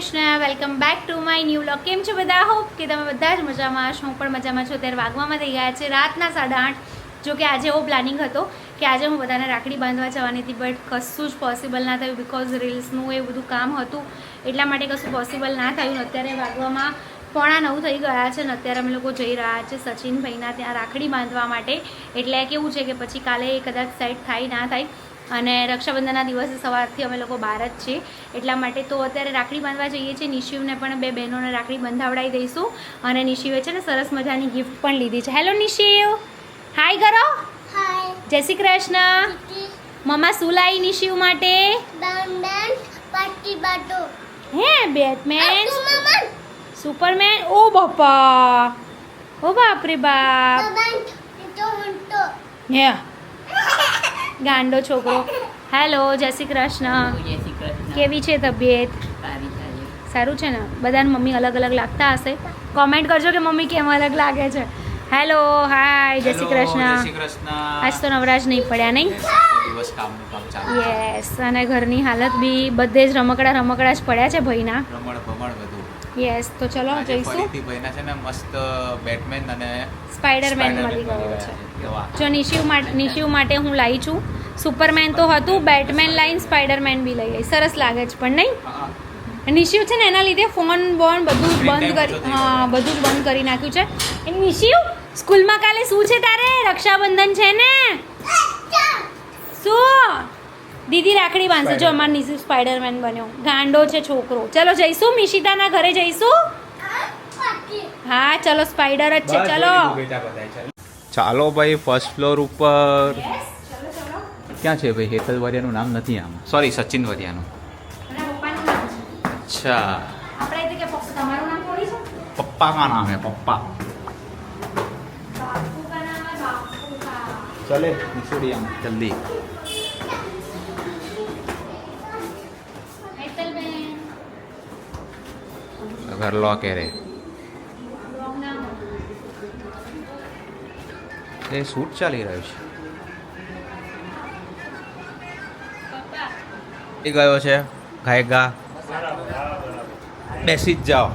Krishna welcome back to my new vlog કેમ છો બધા? હોપ કે તમે બધા જ મજામાં છો હું પણ મજામાં છું. અત્યારે વાગવામાં થઈ ગયા છે રાતના સાડા આઠ. જો કે આજે એવો પ્લાનિંગ હતો કે આજે હું બધાને રાખડી બાંધવા જવાની હતી બટ કશું જ પોસિબલ ના થયું બિકોઝ રીલ્સનું એ બધું કામ હતું. એટલા માટે કશું પોસિબલ ના થયું અત્યારે વાગવામાં પોણા નવ થઈ ગયા છે ને અત્યારે અમે લોકો જઈ રહ્યા છે સચિનભાઈના ત્યાં રાખડી બાંધવા માટે. એટલે કેવું છે કે પછી કાલે કદાચ સેટ થાય, ના થાય. અને રક્ષાબંધનના દિવસે સવારથી અમે લોકો બહાર જ છીએ. એટલા માટે તો અત્યારે રાખડી બાંધવા જઈએ છીએ. નિશિવને પણ બે બહેનોને રાખડી બંધાવડાવી દઈશું. અને નિશિવે છે ને સરસ મજાની ગિફ્ટ પણ લીધી છે. હેલો નિશિવ. હાય કરો જય શ્રી કૃષ્ણ. મમ્મા શું લાવી નિશિવ માટે? હે બેટમેન સુપરમેન ઓ બાપા. ઓ બાપ. રે બાપ હે. ગાંડો છોકરો. હેલો જય શ્રી કૃષ્ણ. કેવી છે તબિયત? સારી છે ને? બધાને મમ્મી અલગ અલગ લાગતા હશે. કોમેન્ટ કરજો કે મમ્મી કેમ અલગ લાગે છે. હેલો હાય જય શ્રી કૃષ્ણ. આજ તો નવરાજ નહીં પડ્યા નહીં? દિવસ કામનું કામ ચાલુ યસ અને ઘરની હાલત બી બધે જ રમકડા રમકડા જ પડ્યા છે ભાઈના. રમણ ભમણ બધું. યસ તો ચલો જઈશું. ફરીથી ભાઈના છે ને મસ્ત બેટમેન અને સ્પાઈડરમેન મળી ગયો છે. જો નિશિવ માટે નિશિવ માટે હું લાવી છું. સુપરમેન તો હતું બેટમેન લાઈન સ્પાઈડરમેન બી લઈ આવી સરસ લાગે છે પણ નહીં? નિશિવ છે ને એના લીધે ફોન બોન બધું જ બંધ કરી હા બધું જ બંધ કરી નાખ્યું છે. એ નિશિવ સ્કૂલમાં કાલે શું છે તારે? રક્ષાબંધન છે ને? શું? દીદી રાખડી બાંધશે. જો અમાર નીસુ સ્પાઈડરમેન બન્યો. ગાંડો છે છોકરો. ચલો જઈશું મિશિતાના ઘરે જઈશું? હા ચલો સ્પાઈડર જ છે. ચલો. ચાલો. ભાઈ ફર્સ્ટ ફ્લોર ઉપર. ક્યાં છે ભાઈ? હેતલ વરિયાનું નામ નથી આમાં. સોરી સચિન વરિયાનું. અચ્છા. પપ્પા કા નામ હે પપ્પા. ચલે નીચોડી આમ જલ્દી. ઘર લો કે રે એ શૂટ ચાલી રહ્યું છે. એ ગયો છે ગાય ગા બેસી જ જાઓ.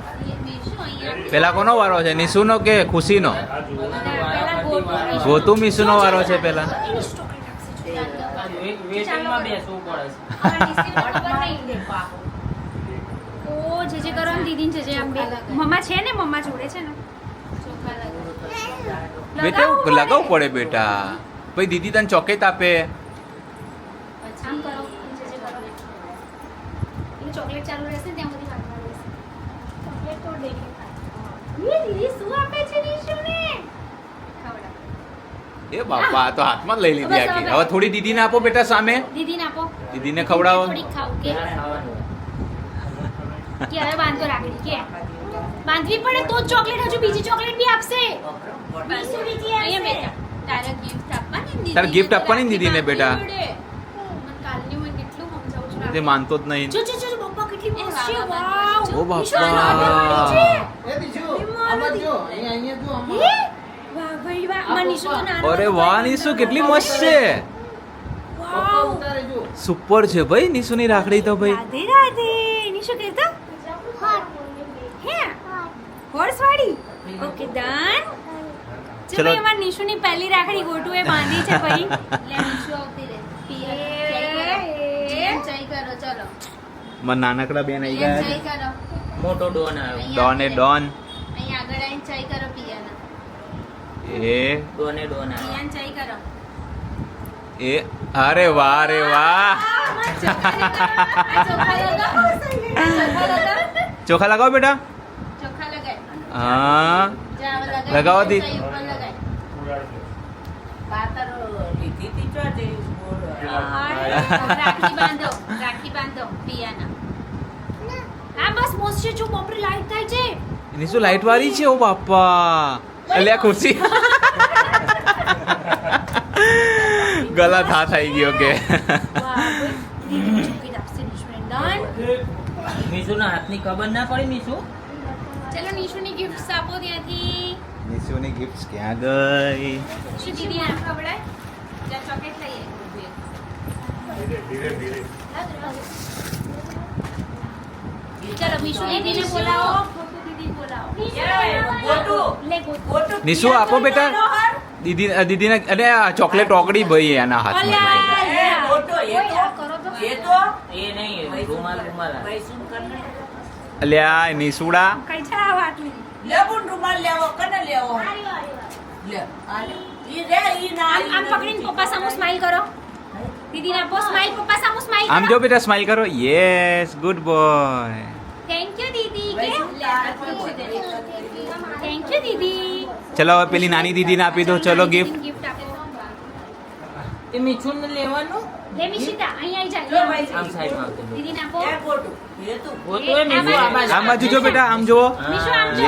પેલા કોનો વારો છે? નિશુનો કે ખુશીનો? ગોતુ મિશુનો વારો છે પેલા. વેટિંગમાં બેસવું પડે છે. ઓ જે જે કરો દીદી છે જે મમ્મા છે ને મમ્મા જોડે છે ને. બેટા લગાવવું પડે. બેટા. ભાઈ દીદી તને ચોકેટ આપે. આમ કરો જે જે કરો. એનું ચોકલેટ ચાલુ રહેશે ત્યાં સુધી વાગવા રહેશે. ચોકલેટ તો ડેલી એ દીદી શું આપે છે નિશુને? એ બાપા આ તો હાથમાં લઈ લીધી આખી. હવે થોડી દીદીને આપો બેટા સામે. દીદીને આપો. દીદીને ખવડાવો. ખાવ કે. કે હવે બાંધો રાખડી કે. બાંધવી પડે તો જ ચોકલેટ હજુ બીજી ચોકલેટ બી આપશે. બીજું બીજી અહીંયા બેટા તારે ગિફ્ટ આપવાની ને દીદીને બેટા. તે માનતો જ નહીં. જો જો જો પપ્પા કેટલી એ મસ્ત છે. વાહ, વાવ ઓ. બાપા. હે? વાહ ભાઈ વાહ. માં તો નાનો અરે વાહ નિશુ કેટલી મસ્ત છે. સુપર છે ભાઈ નિશુની રાખડી તો ભાઈ. રાધે રાધે. નિશુ કહેતા? હે? હોર્સ વાળી ઓકે ડન ચલો. એમાં નિશુની પહેલી રાખડી ગોટુએ બાંધી છે ભાઈ લે નિશુ આવતી રહે. પીએ એ, જીવન કરો. ચલો. મને નાનકડા બેન આવી ગયા ચાઈ કરો. મોટો ડોન આવ્યો. ડોન એ ડોન. અહીં આગળ આવીને ચાઈ કરો પિયાના એ. ડોને ડોન આવ્યો. પિયાને ચાઈ કરો. એ અરે વાહ રે વાહ. ચોખા લગાવો બેટા. હા. લગાવો દી. આ એની શું લાઈટ વાળી છે? ઓ બાપા. અલ્યા ખુરશી. ગલા થા થઈ ગયો કે વાહ ભાઈ દીદી ચોકલેટ આપશે નિશુને ડન મીશુના હાથની ખબર ના પડી મીશુ? ચલો નિશુની ગિફ્ટ્સ આપો ત્યાંથી. નિશુની ગિફ્ટ્સ ક્યાં ગઈ? શું દીદી આ ખવડાય? જા ચોકલેટ લઈએ. ધીરે ધીરે ચલો દીદીને બોલાવો. નિશુ આપો બેટા. દીદી દીદીને અને આ ચોકલેટ ઓગળી ભાઈ એના હાથમાં એ અલ્યા. તો. એ નહીં રૂમાલ રૂમાલ નિશુડા કઈ છે આ વાતની? લે બુન રૂમાલ લેવો કને લેવો લે આ લે. ઈ રે ઈ ના આમ આમ પકડીને પપ્પા સામુ સ્માઈલ કરો. દીદીને આપો સ્માઈલ પપ્પા સામુ સ્માઈલ આમ જો બેટા સ્માઈલ કરો. યસ ગુડ બોય યુ દીદી. થેન્ક યુ દીદી. ચલો પેલી નાની દીદીને આપી દો. ચલો ગિફ્ટ આપો મીઠું ને લેવાનું લે મિશિતા અહીં આવી જો આમ સાઈડમાં દીદી દીદીને આપો એ ગોટું. એ એ મીઠું આ બાજુ. આમ બાજુ જો બેટા આમ જુઓ નિશુ આમ જો.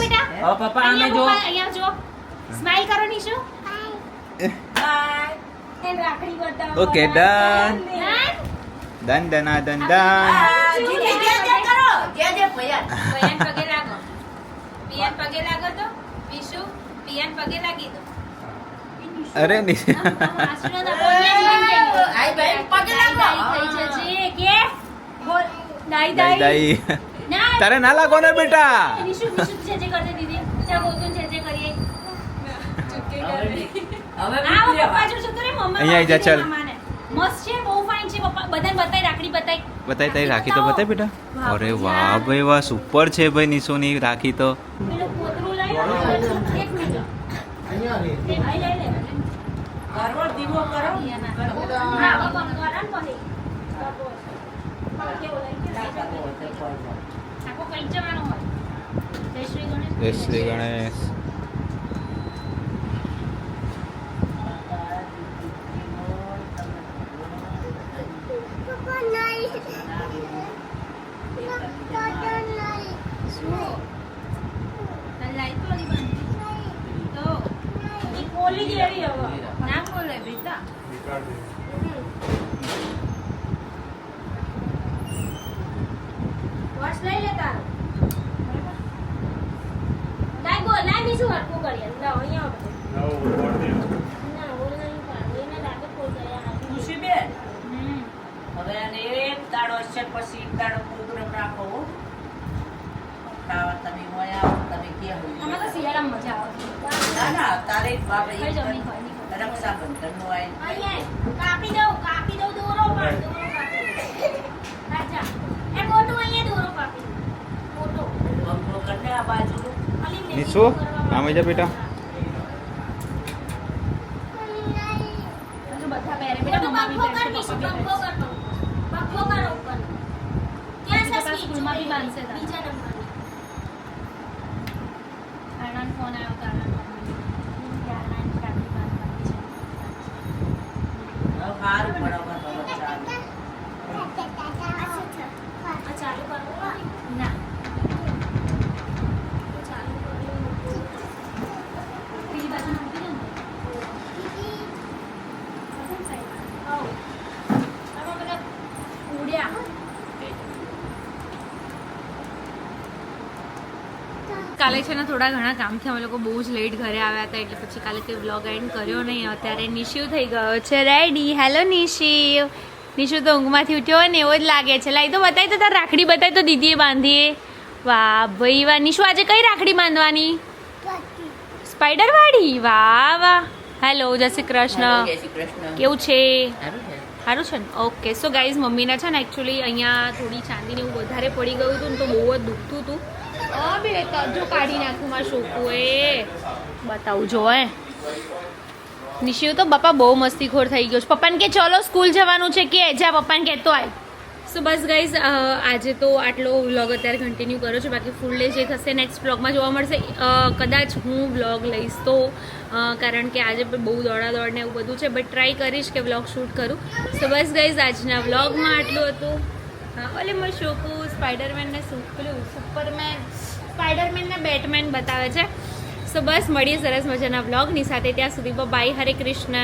બેટા હવે પપ્પા આમે અહીંયા જો પપ્પા, અહીંયા જો સ્માઈલ કરો નિશુ હાય. એને રાખડી બતાવો? દન ડન જે જે કરો જે જે ભૈયા પયાન પગે પીપી પપ્પા લેવા. જો જતો રે, બેટા અહીંયા જા, ચાલ. મસ્ત છે બહુ ફાઇન છે પપ્પા. બધાને બતાય રાખડી બતાય. બતાય તારી રાખી તો બતાય બેટા. અરે વાહ ભાઈ વાહ સુપર છે ભાઈ નિશોની રાખી તો. પેલું પોતરું લઈ એક મિનિટ. એ લે કરવો કરો. જય શ્રી ગણેશ. ખોલી દેવી હવે. ના બોલે બેટા વોચ લઈ લે તારો. લાય બોલ લાય બીજું હરખું કરીએ લાવ અહીંયા પછી એક દાડો પ્રોગ્રામ રાખો. ખાવા તમે મોયા તમે? તો શિયાળામાં મજા આવે ના ના તારે જ આય. અહીંયા કાપી દઉં કાપી દઉં દોરો પણ દોરો કાપી એ મોટું અહીંયા દોરો કાપી મોટો ભગવો કરીને આ બાજુનું. નિશુ આમે જા બેટા બધા પહેરે બેટા મમ્મા ઉપર ક્યાં છે સ્કૂલમાં બી બાંધશે તારે. બીજા નંબર આનંદ ફોન આવ્યો તો આનંદ મમ્મી કે આનંદ રાખડી બાંધવાની છે હવે સારું પડે હવે તો ચાલે. આ ચાલુ કરવું ના ચાલુ કરવું પેલી બાજુ મૂકી દો ને પસંદ સાઈડ આવો આમાં બધા ઉડ્યા કાલે છે ને થોડા ઘણા કામથી અમે લોકો બહુ જ લેટ ઘરે આવ્યા હતા એટલે પછી કાલે કોઈ વ્લોગ એન્ડ કર્યો નહીં. અત્યારે નિશિવ થઈ ગયો છે. Ready hello Nishiv. નિશુ તો ઊંઘમાંથી ઉઠ્યો ને એવો જ લાગે છે. લાઈ તો બતાવી તો તાર રાખડી બતાવી તો દીદીએ બાંધીએ. વાહ ભાઈ વાહ. નિશુ આજે કઈ રાખડી બાંધવાની? સ્પાઈડર વાળી વાહ વાહ. હેલો જય શ્રી કૃષ્ણ. કેવું છે? સારું છે? ને? ઓકે સો ગાઈઝ મમ્મીના છે ને એકચ્યુઅલી અહીંયા થોડી ચાંદીને એવું વધારે પડી ગયું હતું ને તો બહુ જ દુખતું હતું. અ બે તરજો કાઢી નાખું મારું છોકરું એ બતાવું જો હે. નિશિવ તો પપ્પા બહુ મસ્તીખોર થઈ ગયો છે. પપ્પાને કે ચલો સ્કૂલ જવાનું છે કે જા પપ્પાને કહેતો આય. સો બસ ગાઈઝ આજે તો આટલો વ્લોગ અત્યારે કન્ટિન્યુ કર્યો છે. બાકી ફૂલ ડે જે થશે નેક્સ્ટ વ્લોગમાં જોવા મળશે. કદાચ હું વ્લોગ લઈશ તો કારણ કે આજે બહુ દોડા દોડને એવું બધું છે બટ ટ્રાય કરીશ કે વ્લોગ શૂટ કરું. સો બસ ગાઈઝ આજના વ્લોગમાં આટલું હતું. હા, ઓલે મેં શોકુ સ્પાઈડરમેન ને પેલું સુપરમેન સ્પાઈડરમેન ને બેટમેન બતાવે છે. સો બસ, મળીએ સરસ મજાના વ્લોગની સાથે. ત્યાં સુધી બાય હરે કૃષ્ણ.